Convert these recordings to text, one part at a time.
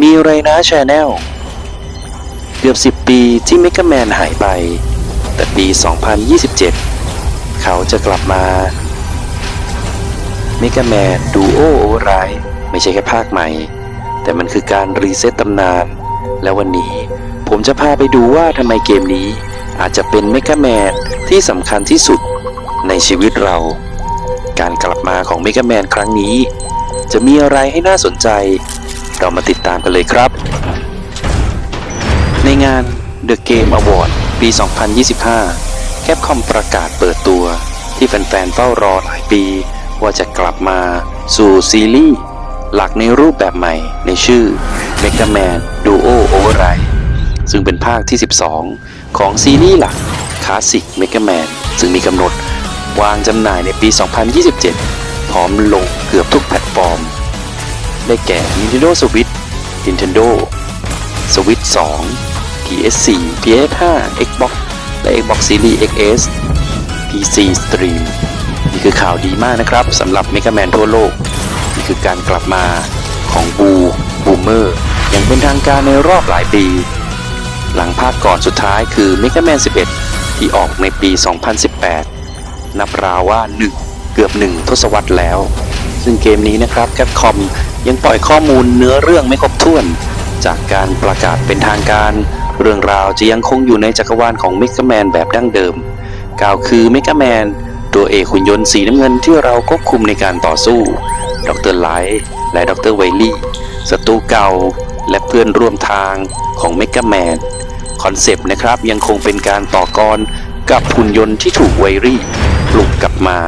มีไรนะชาแนลเกือบ 10 ปีที่เมกาแมนหายไป แต่ปี 2027 เขาจะกลับมาเมกาแมนดูโอโอไรไม่ใช่แค่ภาคใหม่ แต่มันคือการรีเซ็ตตำนาน และวันนี้ผมจะพาไปดูว่าทำไมเกมนี้อาจจะเป็นเมกาแมนที่สำคัญที่สุดในชีวิตเรา การกลับมาของเมกาแมนครั้งนี้ จะมีอะไรให้น่าสนใจ เรามาติดตามกันเลยครับ ในงาน The Game Award ปี 2025 แคปคอมประกาศเปิดตัว ที่แฟนๆเฝ้ารอหลายปี ว่าจะกลับมาสู่ซีรีส์หลักในรูปแบบใหม่ในชื่อ Mega Man Duo Override ซึ่งเป็นภาคที่ 12 ของซีรีส์หลัก Classic Mega Man ซึ่งมีกำหนดวางจำหน่ายในปี 2027 พร้อมลงเกือบทุกแพลตฟอร์ม ได้แก่ Nintendo Switch Nintendo Switch 2 PS4 PS5 Xbox และ Xbox Series XS PC Stream นี่คือข่าวดีมากนะครับสำหรับ Mega Man ทั่วโลก นี่คือการกลับมาของบูบูมเมอร์อย่างเป็นทางการในรอบหลายปี หลังภาคก่อนสุดท้ายคือ Mega Man 11 ที่ออกในปี 2018 นับราวว่า 1 เกือบ 1 ทศวรรษแล้ว ซึ่งเกมนี้นะครับแคปคอม ยังปล่อยข้อมูลเนื้อเรื่องไม่ครบถ้วน จากการประกาศเป็นทางการ เรื่องราวจะยังคงอยู่ในจักรวาลของ Mega Man แบบดั้งเดิม กล่าวคือ Mega Man ตัวเอกหุ่นยนต์สีน้ำเงินที่เราควบคุมในการต่อสู้ ดรไลท์และดรไวลี่ศัตรูเก่าและเพื่อนร่วมทางของ Mega Man คอนเซปต์นะครับยังคงเป็นการต่อกรกับหุ่นยนต์ที่ถูกไวรี่ปลุกกลับมา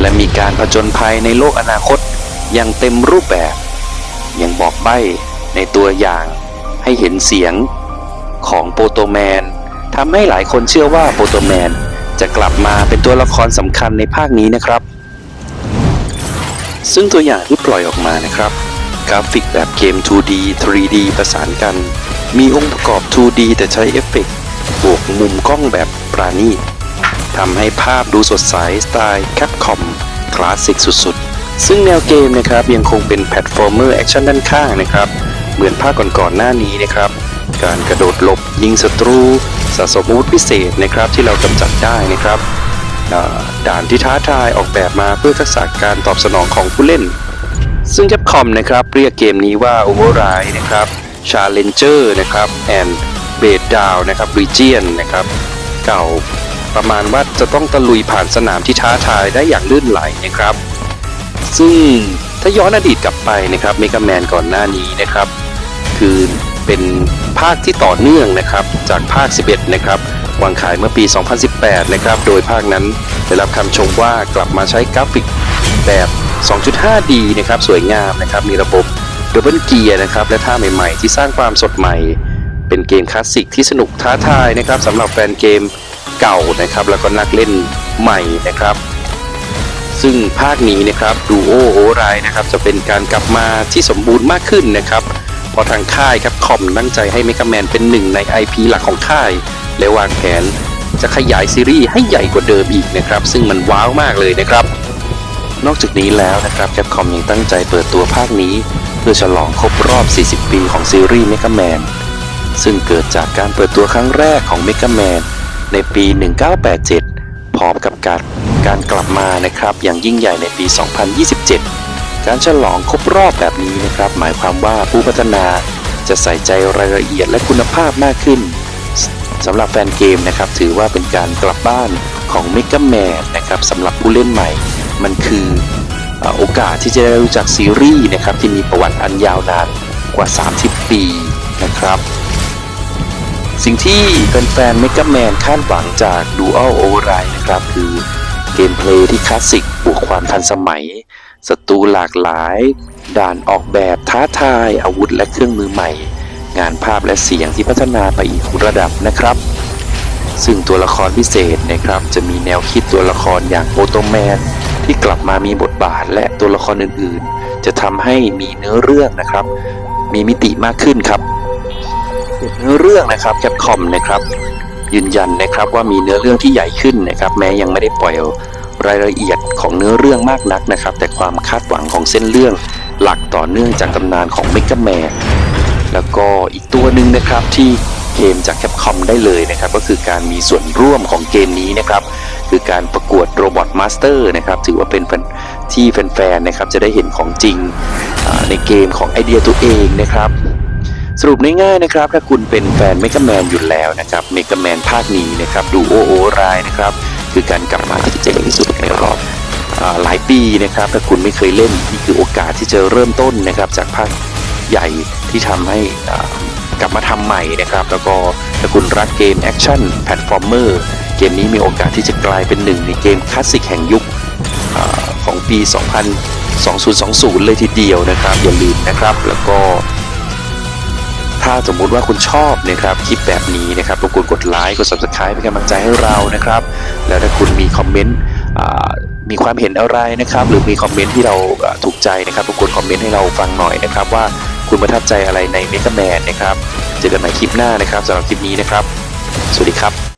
และมีการผจญภัยในโลกอนาคตอย่างเต็มรูปแบบ ยังบอกใบ้ในตัวอย่างให้เห็นเสียงของโปโตแมนทำให้หลายคนเชื่อว่าโปโตแมนจะกลับมาเป็นตัวละครสำคัญในภาคนี้นะครับ ซึ่งตัวอย่างที่ปล่อยออกมานะครับ กราฟิกแบบเกม 2D 3D ประสานกัน มีองค์ประกอบ 2D แต่ใช้เอฟเฟกต์บวกมุมกล้องแบบปราณีตทำให้ภาพดูสดใสสไตล์แคปคอมคลาสสิกสุดๆ ซึ่งแนวเกมนะครับยังคงเป็นแพลตฟอร์มเมอร์แอคชั่นด้านข้างนะครับ เหมือนภาคก่อนๆหน้านี้นะครับ การกระโดดหลบยิงศัตรูสะสมอาวุธพิเศษนะครับที่เรากำจัดได้นะครับด่านที่ท้าทายออกแบบมาเพื่อทักษะการตอบสนองของผู้เล่น ซึ่ง Capcom นะครับเรียกเกมนี้ว่า Override นะครับ Challenger นะครับ and b a s e Down นะครับ Region นะครับเก่าประมาณว่าจะต้องตะลุยผ่านสนามที่ท้าทายได้อย่างลื่นไหลนะครับ ซึ่งถ้าย้อนอดีตกลับไปนะครับเมกาแมนก่อนหน้านี้นะครับ คือเป็นภาคที่ต่อเนื่องนะครับจากภาค 11 นะครับวางขายเมื่อปี 2018 นะครับ โดยภาคนั้นได้รับคำชมว่ากลับมาใช้กราฟิกแบบ 2.5D นะครับ สวยงามนะครับ มีระบบดับเบิลเกียร์นะครับ และท่าใหม่ๆ ที่สร้างความสดใหม่ เป็นเกมคลาสสิกที่สนุกท้าทายนะครับสำหรับแฟนเกมเก่านะครับ แล้วก็นักเล่นใหม่นะครับ ซึ่งภาคนี้นะครับดูโอโอไรนะครับจะเป็นการกลับมาที่สมบูรณ์มากขึ้นนะครับพราะทางค่ายครับคอมตั้งใจให้เมกาแมนเป็นหนึ่งใน IP หลักของค่าย และวางแผนจะขยายซีรีส์ให้ใหญ่กว่าเดิมอีกนะครับ ซึ่งมันว้าวมากเลยนะครับ นอกจากนี้แล้วนะครับแคปคอมยังตั้งใจเปิดตัวภาคนี้ เพื่อฉลองครบรอบ 40 ปีของซีรีส์เมกาแมนซึ่งเกิดจากการเปิดตัวครั้งแรกของเมกาแมนในปี 1987 พร้อมกับการ การกลับมานะครับอย่างยิ่งใหญ่ในปี 2027 การฉลองครบรอบแบบนี้นะครับ หมายความว่าผู้พัฒนาจะใส่ใจรายละเอียดและคุณภาพมากขึ้นสำหรับแฟนเกมนะครับ ถือว่าเป็นการกลับบ้านของเมก a แมนนะครับสำหรับผู้เล่นใหม่ มันคือโอกาสที่จะได้รู้จักซีรีส์นะครับที่มีประวัติอันยาวนานกว่า 30 ปีนะครับสิ่งที่แฟนๆ Mega Man คาดหวังจาก Dual Override นะครับ คือ เกมเพลย์ที่คลาสสิกบวกความทันสมัยศัตรูหลากหลาย ด่านออกแบบท้าทายอาวุธและเครื่องมือใหม่ งานภาพและเสียงที่พัฒนาไปอีกระดับนะครับ ซึ่งตัวละครพิเศษนะครับ จะมีแนวคิดตัวละครอย่างโอโตแมนที่กลับมามีบทบาทและตัวละครอื่นๆ จะทำให้มีเนื้อเรื่องนะครับ มีมิติมากขึ้นครับเนื้อเรื่องนะครับแคปคอมนะครับ ยืนยันนะครับว่ามีเนื้อเรื่องที่ใหญ่ขึ้นนะครับ แม้ยังไม่ได้ปล่อยรายละเอียดของเนื้อเรื่องมากนักนะครับ แต่ความคาดหวังของเส้นเรื่องหลักต่อเนื่องจากตำนานของเมก a แมนแล้วก็อีกตัวหนึ่งนะครับที่เคลมจากแคปคอมได้เลยนะครับ ก็คือการมีส่วนร่วมของเกมนี้นะครับ คือการประกวดโรบอทมาสเตอร์นะครับ ถือว่าเป็นแฟนที่แฟนๆนะครับจะได้เห็นของจริงในเกมของไอเดียตัวเองนะครับ สรุปง่ายๆนะครับ ถ้าคุณเป็นแฟนเมก a แมนอยู่แล้วนะครับเมก a แมนภาคนี้นะครับดูโอโอรายนะครับคือการกลับมาที่เจ๋งที่สุดในรอบหลายปีนะครับถ้าคุณไม่เคยเล่นนี่คือโอกาสที่จะเริ่มต้นนะครับจากภาคใหญ่ที่ทำให้กลับมาทำใหม่นะครับ แล้วก็ถ้าคุณรักเกมแอคชั่นแพลตฟอร์มเมอร์เกมนี้มีโอกาสที่จะกลายเป็นหนึ่งในเกมคลาสสิกแห่งยุคของปี 2000 2020 เลยทีเดียวนะครับอย่าลืมนะครับ แล้วก็ ถ้าสมมุติว่าคุณชอบนะครับคลิปแบบนี้นะครับรบกวนกดไลค์กด subscribe เป็นกำลังใจให้เรานะครับ แล้วถ้าคุณมีคอมเมนต์มีความเห็นอะไรนะครับ หรือมีคอมเมนต์ที่เราถูกใจนะครับรบกวนคอมเมนต์ให้เราฟังหน่อยนะครับว่าคุณประทับใจอะไรในเมกะแมนนะครับ เจอกันใหม่คลิปหน้านะครับสำหรับคลิปนี้นะครับ สวัสดีครับ